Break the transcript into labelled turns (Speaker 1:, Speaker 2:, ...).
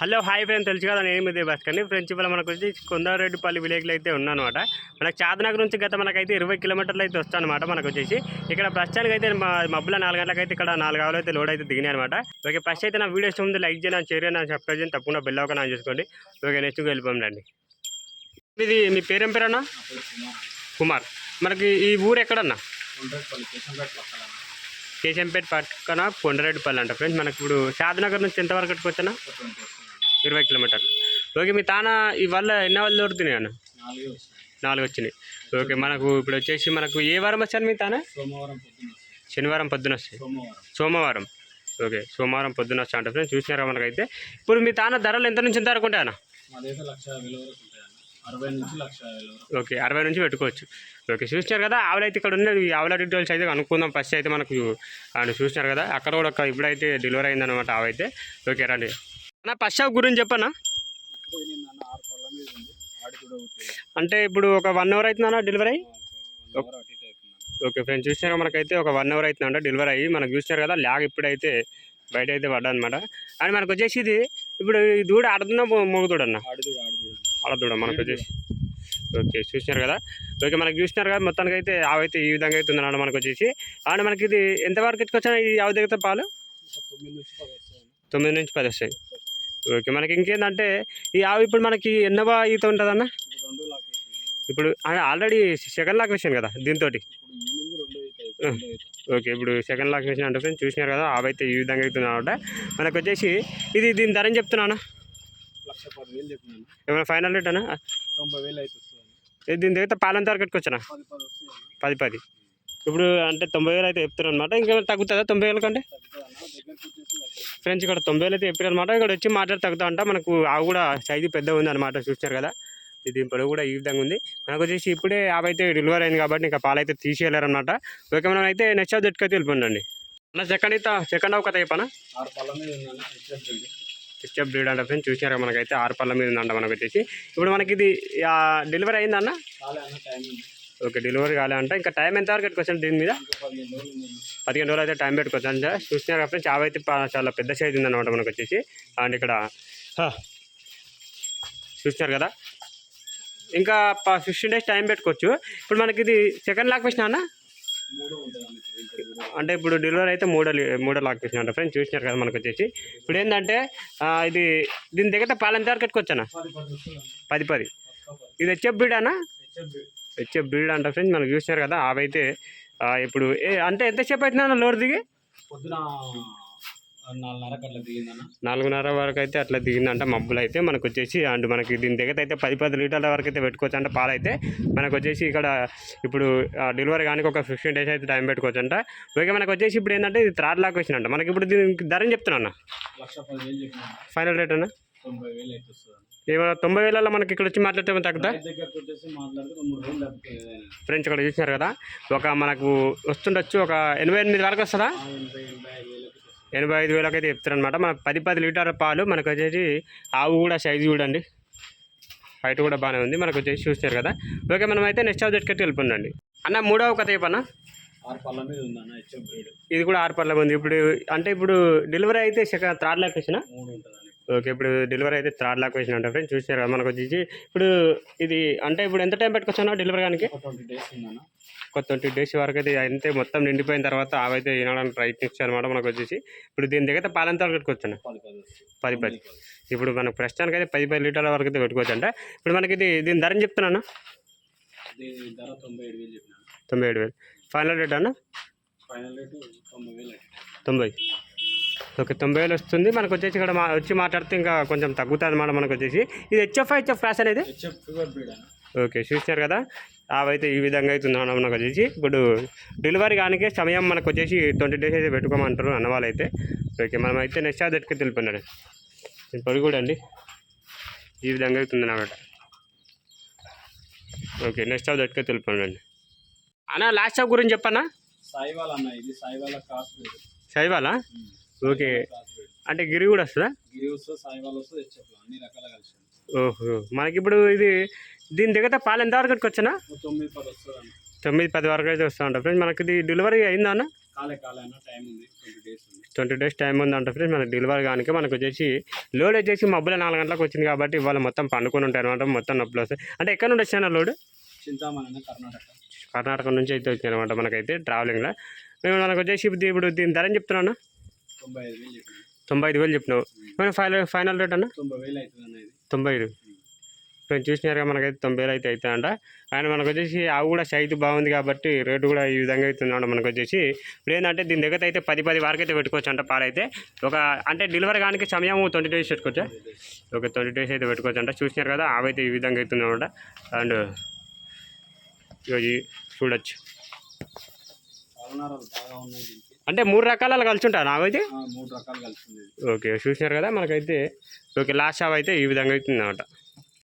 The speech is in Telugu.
Speaker 1: హలో హాయ్ ఫ్రెండ్ తెలుసు కదా నేను ఇదే బస్కండి ఫ్రెండ్స్ ఇవాళ మనకు వచ్చి కొందారెడ్డిపల్లి విలేజ్లో అయితే ఉన్నానమాట. మనకు చాదనగర్ నుంచి గత మనకైతే ఇరవై కిలోమీటర్లు అయితే వస్తానమాట మనకు వచ్చేసి. ఇక్కడ ప్రస్తుతానికి అయితే మా మబ్బుల నాలుగు గంటలకు అయితే ఇక్కడ నాలుగు ఆవులు అయితే లోడ్ అయితే దిగినాయి అనమాట ఓకే ఫస్ట్ అయితే నా వీడియో ఇష్టం ఉంది లైక్ చేయండి షేర్ చేయండి సబ్స్క్రైబ్ చేయండి. తప్పకుండా బెల్ అవకాశం చూసుకోండి చేసుకోండి. ఓకే నెక్స్ట్ వెళ్ళిపోండి రండి. ఇది మీ పేరేం పేరన్నా? కుమార్. మనకి ఈ ఊరు ఎక్కడన్నా? కేశంపేట పక్కన. కొండరెడ్డిపల్లి అంట ఫ్రెండ్స్. మనకి ఇప్పుడు షాద్నగర్ నుంచి ఎంతవరకు వచ్చానా ఇరవై కిలోమీటర్లు. ఓకే మీ తాన ఇవాళ ఎన్ని వాళ్ళు దొరుకుతున్నాయి అన్న? నాలుగు వచ్చినాయి. ఓకే మనకు ఇప్పుడు వచ్చేసి మనకు ఏ వారం వచ్చాను మీ తాన? శనివారం పొద్దున వస్తాయి.
Speaker 2: సోమవారం.
Speaker 1: సోమవారం. ఓకే సోమవారం పొద్దున వస్తా అంటే ఫ్రెండ్స్ చూసినారా మనకైతే? ఇప్పుడు మీ తాన ధరలు ఎంత నుంచి ఎంత వరకు
Speaker 2: ఉంటాయన్న
Speaker 1: ఓకే అరవై నుంచి పెట్టుకోవచ్చు. ఓకే చూసినారు కదా ఆవులు అయితే ఇక్కడ ఉన్నాయి ఈ ఆవుల డీటెయిల్స్ అయితే కనుక్కుందాం. ఫస్ట్ అయితే మనకు చూసినారు కదా అక్కడ కూడా ఒక ఇప్పుడైతే డెలివరీ అయిందనమాట ఆవైతే ఓకే రండి. అన్న ఫస్ట్ గురించి
Speaker 2: ఉంటుంది
Speaker 1: అంటే ఇప్పుడు ఒక వన్ అవర్ అవుతుందన్న డెలివరీ ఓకే ఫ్రెండ్స్ చూసినారు మనకైతే ఒక వన్ అవర్ అవుతుందంట డెలివరీ అయ్యి? మనకు చూసినారు కదా ల్యాగ్ ఇప్పుడైతే బయట అయితే పడ్డా అనమాట అండ్ మనకు వచ్చేసి ఇది ఇప్పుడు ఈ దూడ ఆడుతున్నా మొగుదూడ అన్న
Speaker 2: ఆడి కూడా ఆడి కూడా
Speaker 1: ఆడదూడ మనకు వచ్చేసి. ఓకే చూసినారు కదా? ఓకే మనకు చూసినారు కదా మొత్తానికి అయితే ఆవైతే ఈ విధంగా అయితే ఉందన్నమాట మనకు వచ్చేసి. అండ్ మనకి ఇది ఎంతవరకు ఎత్తుకొచ్చా ఈ ఆవు దగ్గర పాలు?
Speaker 2: తొమ్మిది నుంచి పది
Speaker 1: వస్తాయి. ఓకే మనకి ఇంకేంటంటే ఈ ఆవు ఇప్పుడు మనకి ఎన్నవ ఈత ఉంటుందన్న?
Speaker 2: ఇప్పుడు
Speaker 1: ఆల్రెడీ సెకండ్ లాక్ వేసాను కదా దీంతో ఓకే ఇప్పుడు సెకండ్ లాక్ వేసిన అంటే ఫ్రెండ్స్ చూసినారు కదా ఆవైతే ఈ విధంగా అవుతుంది అనమాట మనకు వచ్చేసి ఇది దీని ధర చెప్తున్నానా. ఏమైనా ఫైనల్ రేట్ అన్న?
Speaker 2: అయితే
Speaker 1: దీని దగ్గర పాలంత వరకు కట్టుకొచ్చానా
Speaker 2: పది పది
Speaker 1: ఇప్పుడు అంటే తొంభై వేలు అయితే చెప్తారు అనమాట ఇంకేమైనా తగ్గుతుందా తొంభై వేల కంటే? ఫ్రెండ్స్ ఇక్కడ తొంభై వేలు అయితే చెప్పారనమాట ఇక్కడ వచ్చి మాట్లాడి తగ్గుతా అంట మనకు ఆవు కూడా సైజు పెద్ద ఉంది అనమాట చూసినారు కదా. ఇది పొడవు కూడా ఈ విధంగా ఉంది. మనకు వచ్చేసి ఇప్పుడే ఆవు అయితే డెలివరీ అయింది కాబట్టి ఇంకా పాలు అయితే తీసేయలేరన్నమాట. ఓకే మనం అయితే నెక్స్ట్ ఆఫ్ అయితే వెళ్ళిపోండి అన్న సెకండ్ అయితే సెకండ్ ఆవు కథ చెప్పనా? స్టెప్ బ్రీడ్ అంటే ఫ్రెండ్స్ చూసినారు మనకైతే? ఆరు పళ్ళ మీద ఉందంట మనకు వచ్చేసి. ఇప్పుడు మనకి ఇది డెలివరీ అయిందన్న ఓకే డెలివరీ కాలేదంటే. ఇంకా టైం ఎంత వరకు పెట్టుకోవచ్చు దీని మీద?
Speaker 2: పదిహేను రోజులు
Speaker 1: అయితే టైం పెట్టుకోవచ్చు అంటే. చూసినారు కాబట్టి చావ అయితే చాలా పెద్ద సైజ్ ఉందన్నమాట మనకు వచ్చేసి. అండ్ ఇక్కడ చూసినారు కదా. ఇంకా ఫిఫ్టీన్ డేస్ టైం పెట్టుకోవచ్చు. ఇప్పుడు మనకి ఇది సెకండ్ లాక్ వేసిన అన్న? అంటే ఇప్పుడు డెలివరీ అయితే మూడో మూడో లాక్ వేసిన ఫ్రెండ్స్. చూసినారు కదా మనకు వచ్చేసి. ఇప్పుడు ఏంటంటే ఇది దీని దగ్గర పాలు ఎంత వరకు పెట్టుకోవచ్చు అన్న?
Speaker 2: పది పది.
Speaker 1: ఇది వచ్చే బ్రీడ్ అన్న? వచ్చే బ్రీడ్ అంట ఫ్రెండ్స్ మనకు చూసినారు కదా అవైతే ఇప్పుడు ఏ అంటే ఎంతసేపు అవుతుందన్న లోడ్ దిగి?
Speaker 2: పొద్దున
Speaker 1: నాలుగున్నర వరకు అయితే అట్లా దిగిందంట మబ్బులు అయితే మనకు వచ్చేసి అండ్ మనకి దీని దగ్గర అయితే పది పది లీటర్ల వరకు అయితే పెట్టుకోవచ్చు అంట పాలు అయితే మనకు వచ్చేసి ఇక్కడ ఇప్పుడు డెలివరీ కానీ ఒక ఫిఫ్టీన్ డేస్ అయితే టైం పెట్టుకోవచ్చు అంట ఓకే మనకు వచ్చేసి ఇప్పుడు ఏంటంటే ఇది థర్డ్ లాక్ వచ్చిందంట మనకి ఇప్పుడు దీనికి ధరని చెప్తున్నా ఫైనల్ రేట్ అన్న? ఏమైనా తొంభై వేలలో మనకి ఇక్కడ వచ్చి మాట్లాడితే ఏమైనా తగ్గుతా ఫ్రెండ్స్ ఇక్కడ చూసినారు కదా ఒక మనకు వస్తుండొచ్చు ఒక ఎనభై ఎనిమిది వరకు వస్తుందా?
Speaker 2: ఎనభై ఐదు వేలకి
Speaker 1: అయితే చెప్తారనమాట మనకు పది పది లీటర్ల పాలు మనకు వచ్చేసి ఆవు కూడా సైజు చూడండి. హైట్ కూడా బాగానే ఉంది మనకు వచ్చేసి చూస్తారు కదా. ఓకే మనం అయితే నెక్స్ట్ ఆఫ్ కట్టి వెళ్ళిపోండి అన్న మూడవ కథ చెప్పన్న
Speaker 2: పళ్ళ
Speaker 1: ఇది కూడా ఆరు పర్ల ఉంది. ఇప్పుడు అంటే ఇప్పుడు డెలివరీ అయితే సెకండ్ థర్డ్ ఓకే ఇప్పుడు డెలివరీ అయితే థర్డ్ లాక్ వేసిన అంటే ఫ్రెండ్స్ చూసారు కదా మనకు వచ్చేసి. ఇప్పుడు ఇది అంటే ఇప్పుడు ఎంత టైం పెట్టుకొచ్చాను డెలివరీ కానీ
Speaker 2: ఒక ట్వంటీ డేస్
Speaker 1: వరకు అయితే అంతే మొత్తం నిండిపోయిన తర్వాత అవైతే వినడానికి ప్రయత్నించారు అనమాట మనకు వచ్చేసి. ఇప్పుడు దీని దగ్గర పాలంతా వరకు పెట్టుకొచ్చాను
Speaker 2: పది పది
Speaker 1: ఇప్పుడు మనకు ప్రస్తుతానికి అయితే పది పది లీటర్ల వరకు అయితే పెట్టుకోవచ్చు అంట ఇప్పుడు మనకి ఇది దీని ధరని చెప్తున్నాను?
Speaker 2: తొంభై ఏడు వేలు
Speaker 1: ఫైనల్ రేట్ అన్న?
Speaker 2: ఫైనల్ రేటు తొంభై.
Speaker 1: ఓకే తొంభై వేలు వస్తుంది. మనకు వచ్చేసి ఇక్కడ మా వచ్చి మాట్లాడితే ఇంకా కొంచెం తగ్గుతుంది అనమాట మనకు వచ్చేసి. ఇది హెచ్ఎఫ్ హెచ్ఎఫ్ క్లాస్ అనేది? ఓకే చూసారు కదా? అవైతే ఈ విధంగా అవుతుంది అన్న మనకు వచ్చేసి. ఇప్పుడు డెలివరీ కానికే సమయం మనకు వచ్చేసి ట్వంటీ డేస్ అయితే పెట్టుకోమంటారు అన్న వాళ్ళైతే ఓకే మనం అయితే నెక్స్ట్ అదటికి తెలిపినాడు పొడి కూడా అండి. ఈ విధంగా అవుతుంది అన్నమాట ఓకే నెక్స్ట్ అదటికి తెలిపినాడు అన్న లాస్ట్ షాప్ గురించి చెప్పన్నా?
Speaker 2: సాయివాల్ అన్న ఇది సాయివాల క్రాస్
Speaker 1: ఓకే. అంటే గిరి కూడా వస్తుందా?
Speaker 2: ఉంది.
Speaker 1: ఓహో. మనకి ఇప్పుడు ఇది దీని దగ్గర పాలు ఎంత వరకు వచ్చానా
Speaker 2: తొమ్మిది పది
Speaker 1: వరకు అయితే వస్తూ ఉంటాం ఫ్రెండ్స్. మనకి ఇది డెలివరీ అయిందా అన్న?
Speaker 2: ఉంది. ట్వంటీ డేస్ ఉంది.
Speaker 1: టైం ఉందంట ఫ్రెండ్స్. మనకి డెలివరీ కానీ మనకు వచ్చేసి లోడ్ వచ్చేసి మబ్బుల నాలుగు గంటలకు వచ్చింది కాబట్టి ఇవాళ మొత్తం పండుకొని ఉంటాయి అనమాట మొత్తం నొప్పులు వస్తాయి. అంటే ఎక్కడ నుండి వచ్చాను లోడ్?
Speaker 2: చింతామణి కర్ణాటక.
Speaker 1: కర్ణాటక నుంచి అయితే వచ్చింది అనమాట మనకైతే ట్రావెలింగ్లో మేము మనకు వచ్చేసి ఇప్పుడు దీని ధర చెప్తున్నాను
Speaker 2: తొంభై ఐదు వేలు
Speaker 1: చెప్పినావు. ఏమైనా ఫైనల్ ఫైనల్ రేట్ అన్న?
Speaker 2: తొంభై
Speaker 1: ఐదు. ఇప్పుడు చూసినారుగా మనకైతే తొంభై వేలు అయితే అవుతాయంట. అండ్ మనకు వచ్చేసి ఆవు కూడా సైజు బాగుంది కాబట్టి రేటు కూడా ఈ విధంగా అవుతుందంట మనకు వచ్చేసి. ఇప్పుడు ఏంటంటే దీని దగ్గర అయితే పది పది వరకు అయితే పెట్టుకోవచ్చు అంట పాలైతే. ఒక అంటే డెలివరీ కానీ సమయం ట్వంటీ డేస్ పెట్టుకోవచ్చా? ఒక ట్వంటీ డేస్ అయితే పెట్టుకోవచ్చు అంట చూసినారు కదా అయితే ఈ విధంగా అవుతుంది అనమాట అండ్ ఇది చూడొచ్చు.
Speaker 2: బాగా ఉన్నాయి
Speaker 1: అంటే మూడు రకాల కలిసి అయితే
Speaker 2: ఆ, మూడు రకాలు కలిసింది ఇది
Speaker 1: ఓకే చూసినారు కదా మనకైతే. ఓకే లాస్ట్ ఆవు అయితే ఈ విధంగా అవుతుంది అనమాట